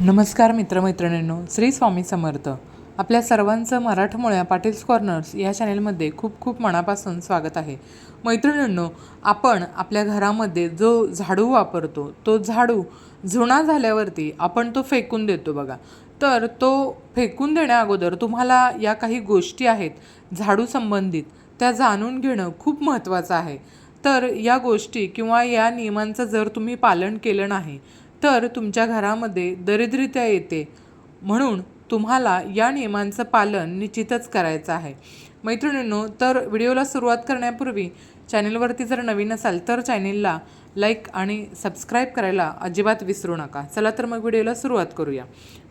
नमस्कार मित्रमैत्रिणींनो श्री स्वामी समर्थ. आपल्या सर्वांचं मराठमोळ्या पाटील्स कॉर्नर्स या चॅनेलमध्ये खूप खूप मनापासून स्वागत आहे. मैत्रिणींनो आपण आपल्या घरामध्ये जो झाडू वापरतो तो झाडू जुना झाल्यावरती आपण तो फेकून देतो बघा. तर तो फेकून देण्या अगोदर तुम्हाला या काही गोष्टी आहेत झाडू संबंधित त्या जाणून घेणं खूप महत्त्वाचं आहे. तर या गोष्टी किंवा या नियमांचं जर तुम्ही पालन केलं नाही तर तुमच्या घरामध्ये दरिद्रता येते. म्हणून तुम्हाला या नियमांचं पालन निश्चितच करायचं आहे. मैत्रिणींनो तर व्हिडिओला सुरुवात करण्यापूर्वी चॅनेलवरती जर नवीन असाल तर चॅनेलला लाईक आणि सबस्क्राईब करायला अजिबात विसरू नका. चला तर मग व्हिडिओला सुरुवात करूया.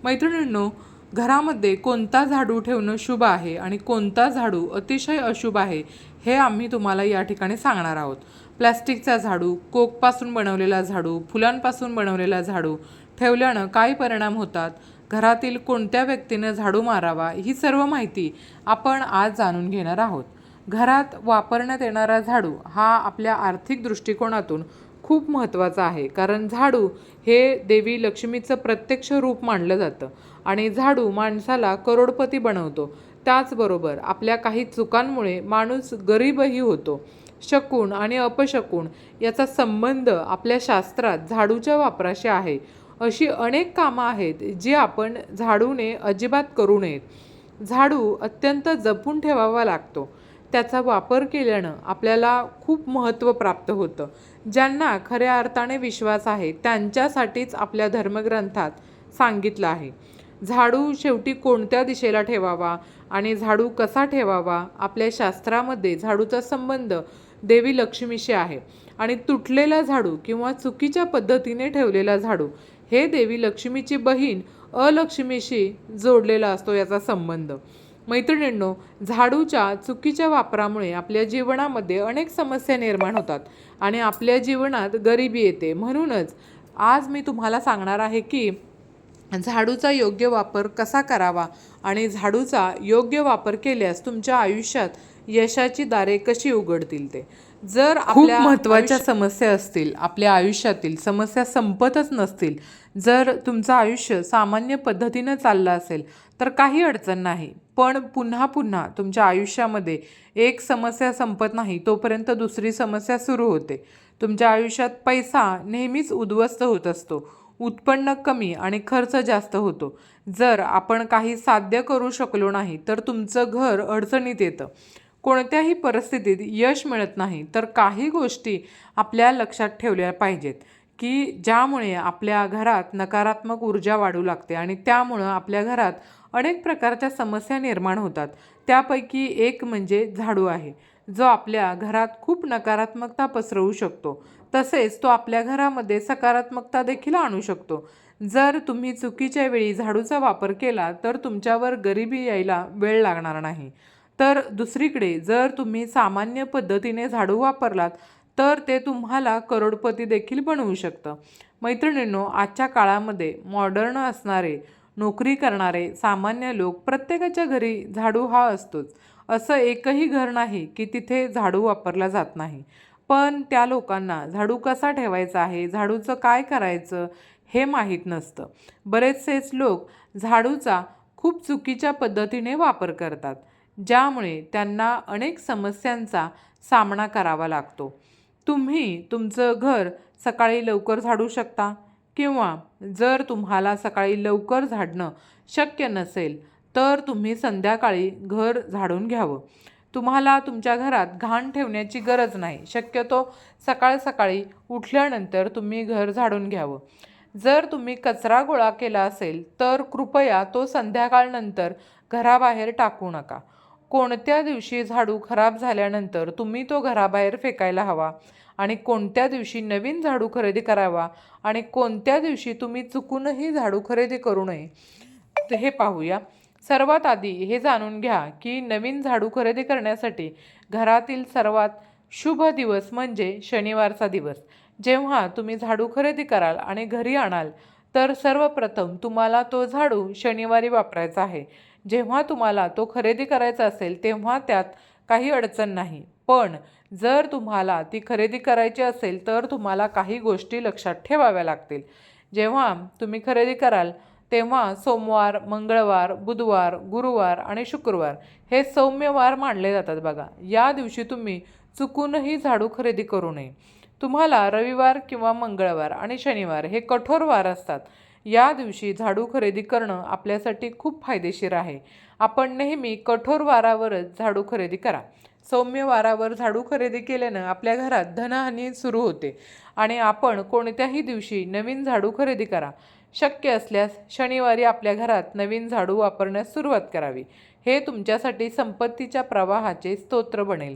मैत्रिणींनो घरामध्ये कोणता झाडू ठेवणं शुभ आहे आणि कोणता झाडू अतिशय अशुभ आहे हे आम्ही तुम्हाला या ठिकाणी सांगणार आहोत. प्लॅस्टिकचा झाडू कोकपासून बनवलेला झाडू फुलांपासून बनवलेला झाडू ठेवल्यानं काय परिणाम होतात? घरातील कोणत्या व्यक्तीनं झाडू मारावा? ही सर्व माहिती आपण आज जाणून घेणार आहोत. घरात वापरण्यात येणारा झाडू हा आपल्या आर्थिक दृष्टिकोनातून खूप महत्त्वाचा आहे. कारण झाडू हे देवी लक्ष्मीचं प्रत्यक्ष रूप मानलं जातं आणि झाडू माणसाला करोडपती बनवतो. त्याचबरोबर आपल्या काही चुकांमुळे माणूस गरीबही होतो. शकून आणि अपशकून याचा संबंध आपल्या शास्त्रात झाडूच्या वापराशी आहे. अशी अनेक कामं आहेत जी आपण झाडूने अजिबात करू नयेत. झाडू अत्यंत जपून ठेवावा लागतो. त्याचा वापर केल्यानं आपल्याला खूप महत्त्व प्राप्त होतं. ज्यांना खऱ्या अर्थाने विश्वास आहे त्यांच्यासाठीच आपल्या धर्मग्रंथात सांगितलं आहे. झाडू शेवटी कोणत्या दिशेला ठेवावा आणि झाडू कसा ठेवावा आपल्या शास्त्रामध्ये झाडूचा संबंध देवी लक्ष्मीशी आहे. आणि तुटलेला झाडू किंवा चुकीच्या पद्धतीने ठेवलेला झाडू हे देवी लक्ष्मीची बहीण अलक्ष्मीशी जोडलेला असतो याचा संबंध. मैत्रिणींनो झाडूच्या चुकीच्या वापरामुळे आपल्या जीवनामध्ये अनेक समस्या निर्माण होतात आणि आपल्या जीवनात गरिबी येते. म्हणूनच आज मी तुम्हाला सांगणार आहे की झाडूचा योग्य वापर कसा करावा आणि झाडूचा योग्य वापर केल्यास तुमच्या आयुष्यात यशाची दारे कशी उघडतील ते? जर खूप महत्त्वाच्या समस्या असतील आपल्या आयुष्यातील समस्या संपतच नसतील. जर तुमचं आयुष्य सामान्य पद्धतीनं चाललं असेल तर काही अडचण नाही. पण पुन्हा पुन्हा तुमच्या आयुष्यामध्ये एक समस्या संपत नाही तोपर्यंत दुसरी समस्या सुरू होते. तुमच्या आयुष्यात पैसा नेहमीच उद्ध्वस्त होत असतो. उत्पन्न कमी आणि खर्च जास्त होतो. जर आपण काही साध्य करू शकलो नाही तर तुमचं घर अडचणीत येतं. कोणत्याही परिस्थितीत यश मिळत नाही तर काही गोष्टी आपल्या लक्षात ठेवल्या पाहिजेत की ज्यामुळे आपल्या घरात नकारात्मक ऊर्जा वाढू लागते आणि त्यामुळं आपल्या घरात अनेक प्रकारच्या समस्या निर्माण होतात. त्यापैकी एक म्हणजे झाडू आहे. जो आपल्या घरात खूप नकारात्मकता पसरवू शकतो. तसेच तो आपल्या घरामध्ये सकारात्मकता देखील आणू शकतो. जर तुम्ही चुकीच्या वेळी झाडूचा वापर केला तर तुमच्यावर गरिबी यायला वेळ लागणार नाही. तर दुसरीकडे जर तुम्ही सामान्य पद्धतीने झाडू वापरलात तर ते तुम्हाला करोडपती देखील बनवू शकतं. मैत्रिणींनो आजच्या काळामध्ये मॉडर्न असणारे नोकरी करणारे सामान्य लोक प्रत्येकाच्या घरी झाडू हा असतोच. असं एकही घर नाही की तिथे झाडू वापरला जात नाही. पण त्या लोकांना झाडू कसा ठेवायचा आहे झाडूचं काय करायचं हे माहीत नसतं. बरेचसेच लोक झाडूचा खूप चुकीच्या पद्धतीने वापर करतात. ज्यामुळे त्यांना अनेक समस्यांचा सामना करावा लागतो. तुम्ही तुमचं घर सकाळी लवकर झाडू शकता किंवा जर तुम्हाला सकाळी लवकर झाडणं शक्य नसेल तर तुम्ही संध्याकाळी घर झाडून घ्यावं. तुम्हाला तुमच्या घरात घाण ठेवण्याची गरज नाही. शक्यतो सकाळ सकाळी उठल्यानंतर तुम्ही घर झाडून घ्यावं. जर तुम्ही कचरा गोळा केला असेल तर कृपया तो संध्याकाळनंतर घराबाहेर टाकू नका. कोणत्या दिवशी झाडू खराब झाल्यानंतर तुम्ही तो घराबाहेर फेकायला हवा? आणि कोणत्या दिवशी नवीन झाडू खरेदी करावा? आणि कोणत्या दिवशी तुम्ही चुकूनही झाडू खरेदी करू नये? हे पाहूया. सर्वात आधी हे जाणून घ्या की नवीन झाडू खरेदी करण्यासाठी घरातील सर्वात शुभ दिवस म्हणजे शनिवारचा दिवस. जेव्हा तुम्ही झाडू खरेदी कराल आणि घरी आणाल तर सर्वप्रथम तुम्हाला तो झाडू शनिवारी वापरायचा आहे. जेव्हा तुम्हाला तो खरेदी करायचा असेल तेव्हा त्यात काही अडचण नाही. पण जर तुम्हाला ती खरेदी करायची असेल तर तुम्हाला काही गोष्टी लक्षात ठेवाव्या लागतील. जेव्हा तुम्ही खरेदी कराल तेव्हा सोमवार मंगळवार बुधवार गुरुवार आणि शुक्रवार हे सौम्य वार मानले जातात बघा. या दिवशी तुम्ही चुकूनही झाडू खरेदी करू नये. तुम्हाला रविवार किंवा मंगळवार आणि शनिवार हे कठोर वार असतात. या दिवशी झाडू खरेदी करणं आपल्यासाठी खूप फायदेशीर आहे. आपण नेहमी कठोर वारावरच झाडू खरेदी करा. सौम्य वारावर झाडू खरेदी केल्यानं आपल्या घरात धनहानी सुरू होते आणि आपण कोणत्याही दिवशी नवीन झाडू खरेदी करा. शक्य असल्यास शनिवारी आपल्या घरात नवीन झाडू वापरण्यास सुरुवात करावी. हे तुमच्यासाठी संपत्तीच्या प्रवाहाचे स्तोत्र बनेल.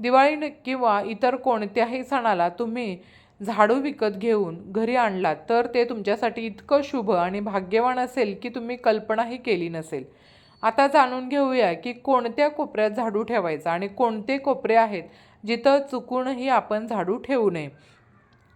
दिवाळी किंवा इतर कोणत्याही सणाला तुम्ही झाडू विकत घेऊन घरी आणलात तर ते तुमच्यासाठी इतकं शुभ आणि भाग्यवान असेल की तुम्ही कल्पनाही केली नसेल. आता जाणून घेऊया की कोणत्या कोपऱ्यात झाडू ठेवायचा आणि कोणते कोपरे आहेत जिथं चुकूनही आपण झाडू ठेवू नये.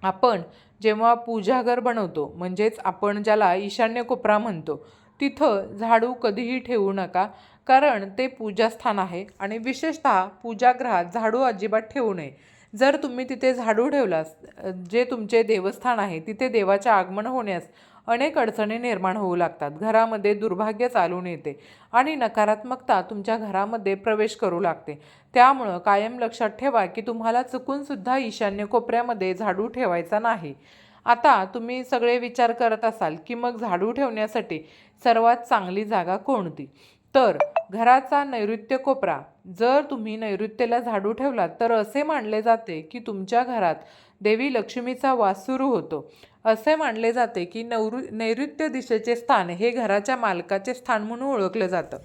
आपण जेव्हा पूजाघर बनवतो म्हणजेच आपण ज्याला ईशान्य कोपरा म्हणतो तिथं झाडू कधीही ठेवू नका कारण ते पूजास्थान आहे आणि विशेषतः पूजागृहात झाडू अजिबात ठेवू नये. जर तुम्ही तिथे झाडू ठेवलास जे तुमचे देवस्थान आहे तिथे देवाचे आगमन होण्यास अनेक अडचणी निर्माण होऊ लागतात. घरामध्ये दुर्भाग्य चालून येते आणि नकारात्मकता तुमच्या घरामध्ये प्रवेश करू लागते. त्यामुळं कायम लक्षात ठेवा की तुम्हाला चुकूनसुद्धा ईशान्य कोपऱ्यामध्ये झाडू ठेवायचा नाही. आता तुम्ही सगळे विचार करत असाल की मग झाडू ठेवण्यासाठी सर्वात चांगली जागा कोणती? तर घराचा नैऋत्य कोपरा जर तुम्ही नैऋत्येला झाडू ठेवलात तर असे मानले जाते की तुमच्या घरात देवी लक्ष्मीचा वास सुरू होतो. असे मानले जाते की नैऋ नैऋत्य दिशेचे स्थान हे घराच्या मालकाचे स्थान म्हणून ओळखलं जातं.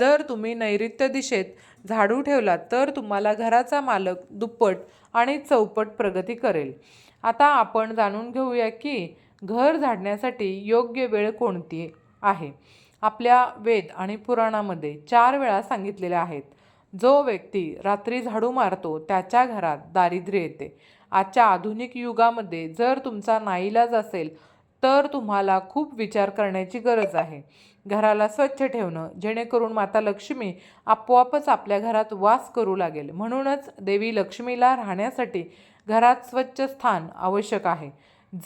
जर तुम्ही नैऋत्य दिशेत झाडू ठेवलात तर तुम्हाला घराचा मालक दुप्पट आणि चौपट प्रगती करेल. आता आपण जाणून घेऊया की घर झाडण्यासाठी योग्य वेळ कोणती आहे? आपल्या वेद आणि पुराणामध्ये चार वेळा सांगितलेल्या आहेत. जो व्यक्ती रात्री झाडू मारतो त्याच्या घरात दारिद्र्य येते. आजच्या आधुनिक युगामध्ये जर तुमचा नाईलाज असेल तर तुम्हाला खूप विचार करण्याची गरज आहे. घराला स्वच्छ ठेवणं जेणेकरून माता लक्ष्मी आपोआपच आपल्या घरात वास करू लागेल. म्हणूनच देवी लक्ष्मीला राहण्यासाठी घरात स्वच्छ स्थान आवश्यक आहे.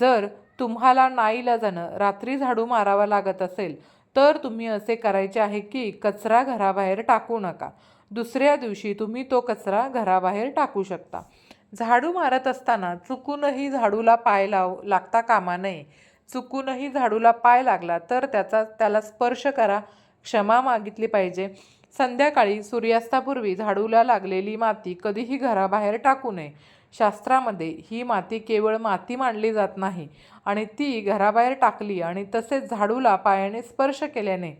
जर तुम्हाला नाईलाजानं रात्री झाडू मारावा लागत असेल तर तुम्ही असे करायचे आहे की कचरा घराबाहेर टाकू नका. दुसऱ्या दिवशी तुम्ही तो कचरा घराबाहेर टाकू शकता. झाडू मारत असताना चुकूनही झाडूला पाय लाव लागता कामा नये. चुकूनही झाडूला पाय लागला तर त्याचा त्याला स्पर्श करा. क्षमा मागितली पाहिजे. संध्याकाळी सूर्यास्तापूर्वी झाडूला लागलेली माती कधीही घराबाहेर टाकू नये. शास्त्रामध्ये ही माती केवळ माती मानली जात नाही आणि ती घराबाहेर टाकली आणि तसेच झाडूला पायाने स्पर्श केल्याने.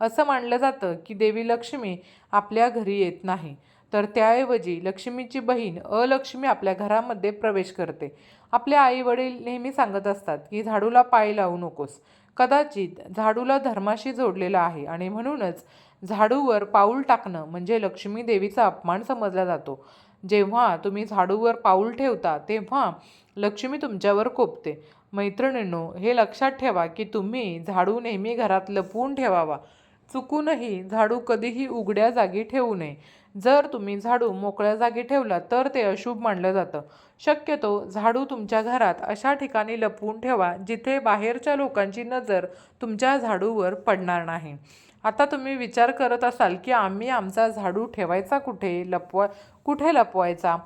असं मानलं जातं की देवी लक्ष्मी आपल्या घरी येत नाही. तर त्याऐवजी लक्ष्मीची बहीण अलक्ष्मी आपल्या घरामध्ये प्रवेश करते. आपले आई वडील नेहमी सांगत असतात की झाडूला पाय लावू नकोस. कदाचित झाडूला धर्माशी जोडलेलं आहे आणि म्हणूनच झाडूवर पाऊल टाकणं म्हणजे लक्ष्मी देवीचा अपमान समजला जातो. जेव्हा तुम्ही झाडूवर पाऊल ठेवता तेव्हा लक्ष्मी तुमच्यावर कोपते. मैत्रिणींनो हे लक्षात ठेवा की तुम्ही झाडू नेहमी घरात लपवून ठेवावा. चुकूनही झाडू कधीही उघड्या जागी ठेवू नये. जर तुम्ही झाडू मोकळ्या जागी ठेवला तर ते अशुभ मानलं जातं. शक्यतो झाडू तुमच्या घरात अशा ठिकाणी लपवून ठेवा जिथे बाहेरच्या लोकांची नजर तुमच्या झाडूवर पडणार नाही. आता तुम्ही विचार करत असाल की आम्ही आमचा झाडू ठेवायचा कुठे? लपवा कुठे लपवायचा?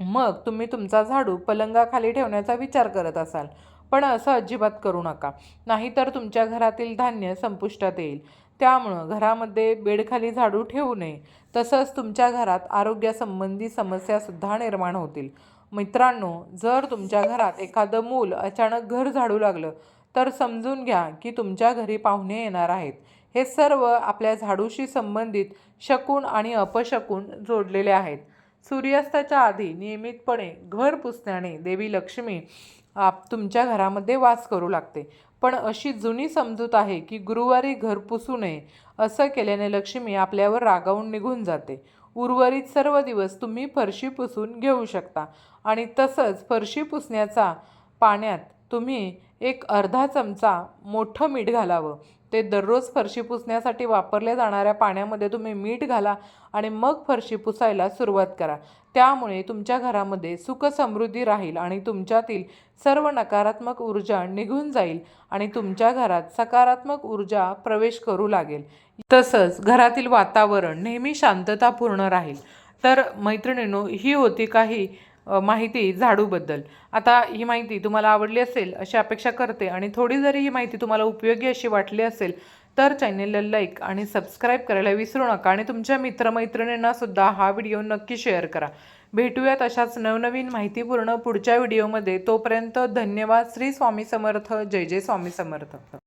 मग तुम्ही तुमचा झाडू पलंगाखाली ठेवण्याचा विचार करत असाल. पण असं अजिबात करू नका. नाहीतर तुमच्या घरातील धान्य संपुष्टात येईल. त्यामुळं घरामध्ये बेडखाली झाडू ठेवू नये. तसंच तुमच्या घरात आरोग्यासंबंधी समस्यासुद्धा निर्माण होतील. मित्रांनो जर तुमच्या घरात एखादं मूल अचानक घर झाडू लागलं तर समजून घ्या की तुमच्या घरी पाहुणे येणार आहेत. हे सर्व आपल्या झाडूशी संबंधित शकून आणि अपशकून जोडलेले आहेत. सूर्यास्ताच्या आधी नियमितपणे घर पुसण्याने देवी लक्ष्मी आप तुमच्या घरामध्ये वास करू लागते. पण अशी जुनी समजूत आहे की गुरुवारी घर पुसू नये असं केल्याने लक्ष्मी आपल्यावर रागावून निघून जाते. उर्वरित सर्व दिवस तुम्ही फरशी पुसून घेऊ शकता आणि तसंच फरशी पुसण्याचा पाण्यात तुम्ही एक अर्धा चमचा मोठं मीठ घालावं. ते दररोज फरशी पुसण्यासाठी वापरल्या जाणाऱ्या पाण्यामध्ये तुम्ही मीठ घाला आणि मग फरशी पुसायला सुरुवात करा. त्यामुळे तुमच्या घरामध्ये सुख समृद्धी राहील आणि तुमच्यातील सर्व नकारात्मक ऊर्जा निघून जाईल आणि तुमच्या घरात सकारात्मक ऊर्जा प्रवेश करू लागेल. तसंच घरातील वातावरण नेहमी शांततापूर्ण राहील. तर मैत्रिणींनो ही होती काही माहिती झाडूबद्दल. आता ही माहिती तुम्हाला आवडली असेल अशी अपेक्षा करते आणि थोडी जरी ही माहिती तुम्हाला उपयोगी अशी वाटली असेल तर चॅनेलला लाईक आणि सबस्क्राईब करायला विसरू नका आणि तुमच्या मित्रमैत्रिणींना सुद्धा हा व्हिडिओ नक्की शेअर करा. भेटूयात अशाच नवनवीन माहितीपूर्ण पुढच्या व्हिडिओमध्ये. तोपर्यंत धन्यवाद. श्री स्वामी समर्थ. जय जय स्वामी समर्थ.